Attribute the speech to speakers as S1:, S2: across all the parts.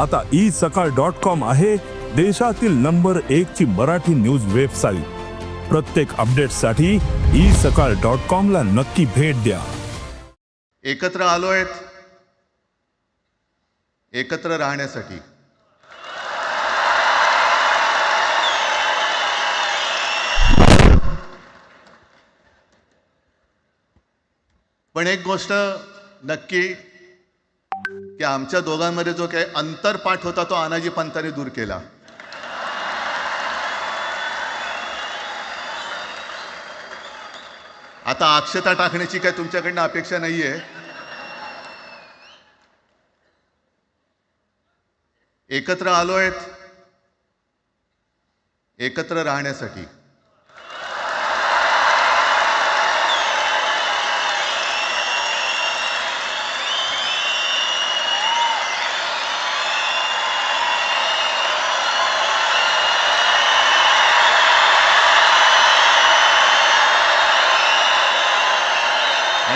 S1: आता ई सकाळ dot com आहे देशातील नंबर एक ची मराठी न्यूज वेबसाईट. प्रत्येक अपडेटसाठी ई सकाळ डॉट कॉम ला नक्की भेट द्या.
S2: एकत्र आलोयत एकत्र राहण्यासाठी. पण एक गोष्ट नक्की की आमच्या दोघांमध्ये जो काही अंतरपाठ होता तो अनाजी पंतांनी दूर केला. आता अक्षता टाकण्याची काय तुमच्याकडनं अपेक्षा नाहीये. एकत्र आलोयत एकत्र राहण्यासाठी.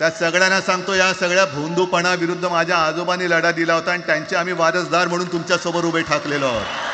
S2: त्या सगळ्यांना सांगतो या सगळ्या भोंदूपणाविरुद्ध माझ्या आजोबांनी लढा दिला होता आणि त्यांचे आम्ही वारसदार म्हणून तुमच्यासमोर उभे ठाकलेलो आहोत.